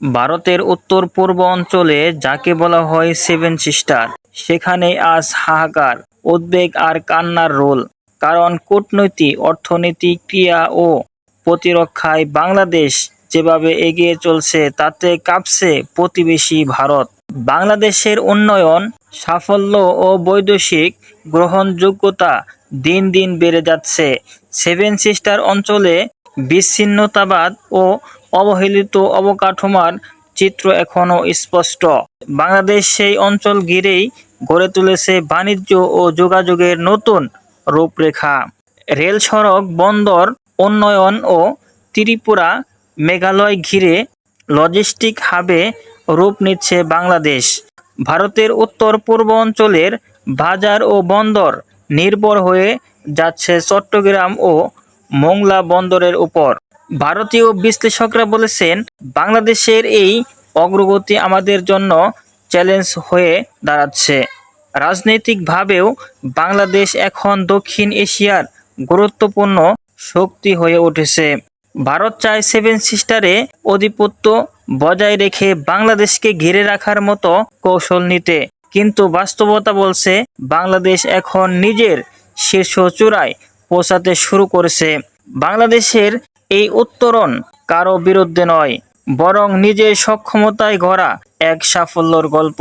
ভারতের উত্তর পূর্ব অঞ্চলে যাকে বলা হয় সেভেন সিস্টার, সেখানে আজ হাহাকার, উদ্বেগ আর কান্নার রোল। কারণ কূটনৈতিক অর্থনীতি ক্রিয়া ও প্রতিরক্ষায় বাংলাদেশ যেভাবে এগিয়ে চলছে, তাতে কাঁপছে প্রতিবেশী ভারত। বাংলাদেশের উন্নয়ন, সাফল্য ও বৈদেশিক গ্রহণযোগ্যতা দিন দিন বেড়ে যাচ্ছে। সেভেন সিস্টার অঞ্চলে বিচ্ছিন্নতাবাদ ও অবহেলিত অবকাঠামোর চিত্র এখনও স্পষ্ট। বাংলাদেশ সেই অঞ্চল ঘিরেই গড়ে তুলেছে বাণিজ্য ও যোগাযোগের নতুন রূপরেখা। রেল সড়ক, বন্দর, উন্নয়ন ও ত্রিপুরা মেঘালয় ঘিরে লজিস্টিক হাবে রূপ নিচ্ছে বাংলাদেশ। ভারতের উত্তর পূর্ব অঞ্চলের বাজার ও বন্দর নির্ভর হয়ে যাচ্ছে চট্টগ্রাম ও মোংলা বন্দরের উপর। ভারতীয় বিশ্লেষকরা বলেছেন, বাংলাদেশের এই অগ্রগতি আমাদের জন্য চ্যালেঞ্জ হয়ে দাঁড়াচ্ছে। রাজনৈতিকভাবেও বাংলাদেশ এখন দক্ষিণ এশিয়ার গুরুত্বপূর্ণ শক্তি হয়ে উঠেছে। ভারত চায় সেভেন সিস্টারে আধিপত্য বজায় রেখে বাংলাদেশকে ঘিরে রাখার মতো কৌশল নিতে। কিন্তু বাস্তবতা বলছে, বাংলাদেশ এখন নিজের শীর্ষ চূড়ায় পৌঁছাতে শুরু করেছে। বাংলাদেশের এই উত্তরণ কারও বিরুদ্ধে নয় বরং নিজের সক্ষমতায় গড়া এক সাফল্যর গল্প।